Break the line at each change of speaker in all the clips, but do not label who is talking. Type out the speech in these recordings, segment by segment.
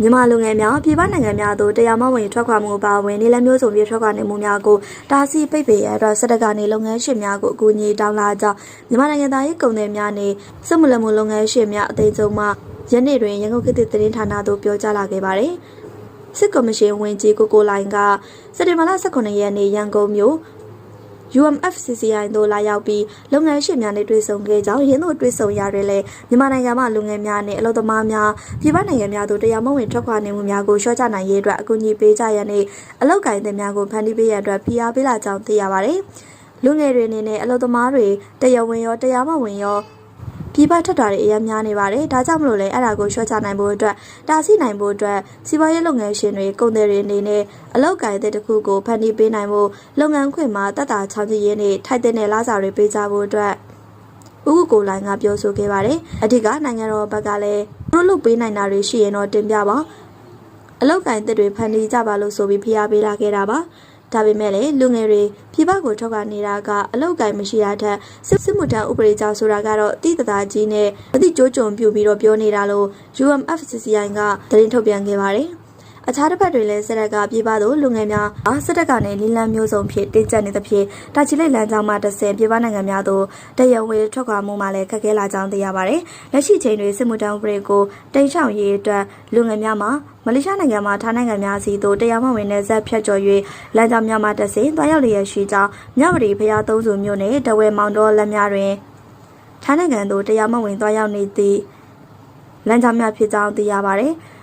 မြန်မာလူငယ်များပြည်ပနိုင်ငံများသို့တရားမဝင်ထွက်ခွာမှုပါဝင်နေလမျိုးစုံပြထွက်ခွာနေမှုများကိုတားဆီးပိတ်ပင်ရတော့စစ်တပ်ကနေလုပ်ငန်းရှင်များကိုအကူအညီတောင်းလာကြောင်းမြန်မာနိုင်ငံသားရေးကုန်သည်များနဲ့စစ်မှုလက်မှုလုပ်ငန်းရှင်များအသိအဆုံးမှယနေ့တွင်ရန်ကုန်ခေတ်သစ်သတင်းဌာနသို့ပြောကြားလာခဲ့ပါတယ်စစ်ကော်မရှင်ဝင်ကြီးကိုကိုလိုင်ကစက်တင်ဘာလ18ရက်နေ့ရန်ကုန်မြို့ UMFCCI တို့လာရောက်ပြီးလုပ်ငန်းရှင်များနဲ့တွေ့ဆုံခဲ့ကြောင်းရင်းတို့တွေ့ဆုံရတဲ့လေမြန်မာနိုင်ငံမှာလူငယ်များနဲ့အလုပ်သမားများပြည်ပနိုင်ငံများတို့တရားမဝင်ထွက်ခွာနေမှုများကိုရှော့ချနိုင်ရေးအတွက်အကူအညီပေးကြရတဲ့အလုပ်ကိုင်တဲ့များကိုဖန်တီးပေးရတဲ့အတွက်ဖိအားပေးလာကြောင်းသိရပါတယ်။လူငယ်တွေအနေနဲ့အလုပ်သမားတွေတရားဝင်ရောတရားမဝင်ရော ပြည်ပထွက်တာတွေအများများနေပါတယ်။ဒါကြောင့်မလို့လဲအဲ့ဒါကိုရှော့ချနိုင်ဖို့အတွက်တားဆီးနိုင်ဖို့အတွက်စီးပွားရေးလုပ်ငန်းရှင်တွေကုန်သည်တွေအနေနဲ့အလောက်ကိုင်တဲ့တစ်ခုကိုဖန်တီးပေးနိုင်ဖို့လုပ်ငန်းခွင်မှာတက်တာချောင်းကြီးရင်းနဲ့ထိုက်တဲ့နဲ့လာစာတွေပေးကြဖို့အတွက်ဥက္ကိုလိုင်းကပြောဆိုခဲ့ပါတယ်။အထက်ကနိုင်ငံတော်ဘက်ကလည်းသူတို့လုပ်ပေးနိုင်တာတွေရှိရင်တော့တင်ပြပါ။အလောက်ကင်တက်တွေဖန်တီးကြပါလို့ဆိုပြီးဖိအားပေးလာခဲ့တာပါ။ ဒါပေမဲ့လည်းလူငယ်တွေပြည်ပကိုထွက်ခွာနေတာကအလောက်ကင်မရှိတာထက်စစ်စစ်မှုထမ်းဥပဒေကြောင့်ဆိုတာကတော့တိတသာကြီးနဲ့အတိကျိုးကြုံပြုပြီးတော့ပြောနေတာလို့ UMFCCI ကသတင်းထုတ်ပြန်ခဲ့ပါတယ်။ အခြားတစ်ဖက်တွေလည်းစစ်တပ်ကပြည်ပသို့လူငယ်များအားစစ်တပ်ကနေလင်းလန်းမျိုးစုံဖြစ်တင်းကျပ်နေသဖြင့်တာချီလိတ်လမ်းကြောင်းမှတစ်ဆယ်ပြည်ပနိုင်ငံများသို့တရဝေထွက်ခွာမှုမှလည်းခက်ခဲလာကြောင်းသိရပါတယ်။လက်ရှိချိန်တွင်စစ်မှုထမ်းဥပဒေကိုတိတ်ချောင်ရေးအတွက်လူငယ်များမှာမလေးရှားနိုင်ငံမှာထားနိုင်ငံများစီသို့တရားမဝင်တဲ့ဇက်ဖြတ်ကျော်၍လမ်းကြောင်းများမှတက်စဉ်တွားရောက်လျက်ရှိကြောင်းမြဝတီဖျားသုံးစုမြို့နယ်တဝဲမောင်တော်လက်များတွင်ထားနိုင်ငံသို့တရားမဝင်တွားရောက်နေသည့်လမ်းကြောင်းများဖြစ်ကြောင်းသိရပါတယ်။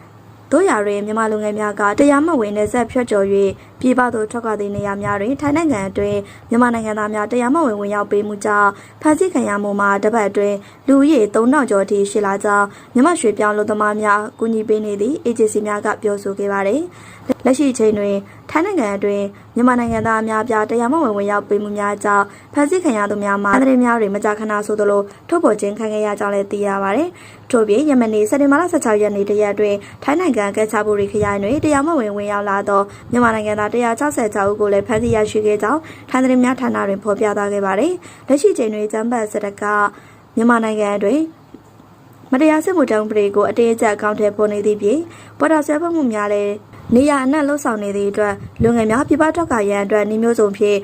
တို့ရာတွင်မြန်မာလူငယ်များကတရားမဝင်တဲ့ဇက်ဖြတ်ကျော်၍ပြည်ပသို့ထွက်ခွာသည့်နေရာများတွင်ထိုင်းနိုင်ငံအတွင်းမြန်မာနိုင်ငံသားများတရားမဝင်ဝင်ရောက်ပေးမှုကြောင့်ဖမ်းဆီးခံရမှုမှာတစ်ပတ်အတွင်းလူဦးရေ3000ကျော်ထိရှိလာကြောင်းမြန်မာရွှေပြောင်းလူသမားများကူညီပေးနေသည့် agency များကပြောဆိုခဲ့ပါတယ်။ လက်ရှိချိန်တွင်ထိုင်းနိုင်ငံအတွင်းမြန်မာနိုင်ငံသားအများပြားတရားမဝင်ဝင်ရောက်ပေးမှုများကြောင့်ဖမ်းဆီးခံရသူများမှာသတင်းများတွေမကြာခဏဆိုသလိုထုတ်ပေါ်ခြင်းခံခဲ့ရကြောင်းလည်းသိရပါတယ်။ထို့ပြင်ယမနီစက်တင်ဘာလ16ရက်နေ့တရက်တွင်ထိုင်းနိုင်ငံကက်ချာဘူရီခရိုင်တွင်တရားမဝင်ဝင်ရောက်လာသောမြန်မာနိုင်ငံသား166ဦးကိုလည်းဖမ်းဆီးရရှိခဲ့ကြောင်းထိုင်းသတင်းများဌာနတွင်ဖော်ပြထားခဲ့ပါတယ်။လက်ရှိချိန်တွင်ကျန်းပတ်စရကမြန်မာနိုင်ငံအတွင်းမတရားစစ်မှုတောင်းပရိကိုအတေးအကျအကောင့်ထဲပေါ်နေသည့်ပြင်ပေါ်တာဆွဲဖက်မှုများလည်း နေရအနှံ့လှုပ်ဆောင်နေသည့်အတွက်လူငယ်များပြပထောက်ကရန်အတွက်နှမျိုးစုံဖြင့်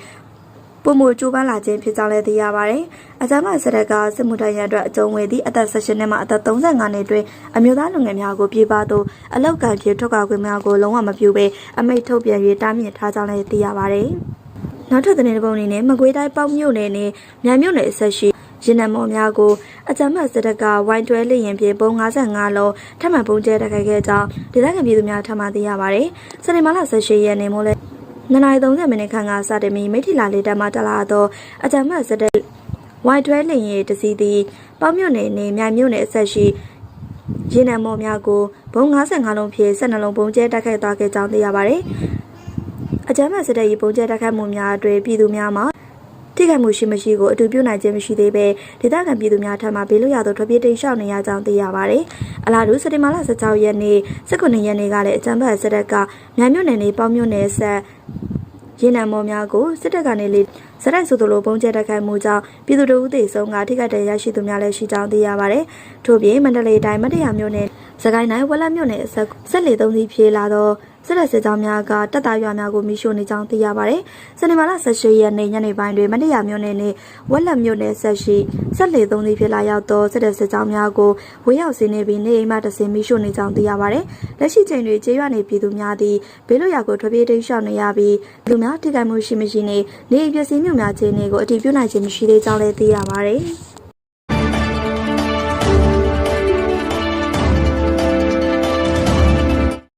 ပုံမှုကြိုးပမ်းလာခြင်းဖြစ်ကြောင်းလည်းသိရပါတယ်။အကြမ်းဖက်စစ်တပ်ကစစ်မှုထမ်းရန်အတွက်အကြုံဝင်သည့်အသက်16နှစ်မှအသက်35နှစ်တွင်အမျိုးသားလူငယ်များကိုပြေးပါသို့အလောက်ကံဖြစ်ထွက်ကခွင့်များကိုလုံးဝမပြုဘဲအမိတ်ထုတ်ပြန်၍တားမြစ်ထားကြောင်းလည်းသိရပါတယ်။နောက်ထပ်သတင်းတစ်ပုဒ်အနေနဲ့မကွေးတိုင်းပေါက်မြို့နယ်နဲ့မြိုင်မြို့နယ်အဆက်ရှိ ရင်နံမော်များကိုအကြမ်းဖက်စစ်တပ်ကဝိုင်းတွဲလျင်ပြေပုံ55လုံးထပ်မံပုံကျဲတိုက်ခိုက်ခဲ့ကြောင်းဒေသခံပြည်သူများထပ်မံသိရပါတယ်။စနေမလ18ရက်နေ့မို့လဲ9:30မိနစ်ခန့်ကစတင်ပြီးမိထီလာလေးတက်မှတက်လာသောအကြမ်းဖက်စစ်တပ်ဝိုင်းတွဲလျင်တစီသည်ပေါက်မြို့နယ်နဲ့မြိုင်မြို့နယ်အဆက်ရှိရင်နံမော်များကိုဘုံ55လုံးဖြင့်12လုံးပုံကျဲတိုက်ခိုက်သွားခဲ့ကြောင်းသိရပါတယ်။အကြမ်းဖက်စစ်တပ်၏ပုံကျဲတိုက်ခိုက်မှုများအတွင်ပြည်သူများမှာ ထိခိုက်မှုရှိမရှိကိုအတူပြုနိုင်ခြင်းမရှိသေးပဲဒေသခံပြည်သူများထံမှဘေးလွတ်ရာသို့ထွက်ပြေးတိမ်းရှောင်နေရကြောင်းသိရပါတယ်။အလားတူစက်တင်ဘာလ16ရက်နေ့19ရက်နေ့ကလည်းအကြံဖတ်စစ်တပ်ကမြိုင်မြို့နယ်နဲ့ပေါင်းမြို့နယ်ဆက်ရင်းနှံမော်များကိုစစ်တပ်ကနေလေစရိုက်ဆိုသလိုပုံကျဲတိုက်ခိုက်မှုကြောင့်ပြည်သူတို့ဦးသိဆုံးကထိခိုက်တဲ့ရရှိသူများလည်းရှိကြောင်းသိရပါတယ်။ထို့ပြင်မန္တလေးတိုင်းမတရမြို့နယ်စကိုင်းတိုင်းဝက်လက်မြို့နယ်ဆက်လက်သုံးစီးဖြေလာတော့ စစ်တပ်စစ်ကြောင်းများကတပ်သားရွာများကိုမိရှို့နေကြောင်းသိရပါတယ်။စနေမာလ18ရက်နေ့ညနေပိုင်းတွင်မတရမြို့နယ်နဲ့ဝက်လက်မြို့နယ်ဆက်ရှိဆက်လေသုံးစီးဖြစ်လာရောက်သောစစ်တပ်စစ်ကြောင်းများကိုဝေရောက်စီနေပြီးနေအိမ်မှတဆင်မိရှို့နေကြောင်းသိရပါတယ်။လက်ရှိချိန်တွင်ကျေးရွာနေပြည်သူများသည်ဘေးလွတ်ရာကိုထွက်ပြေးတိမ်းရှောင်နေရပြီးလူများထိခိုက်မှုရှိမရှိနေနေပစ္စည်းမျိုးများခြင်းတွေကိုအတည်ပြုနိုင်ခြင်းမရှိသေးကြောင်းလည်းသိရပါတယ်။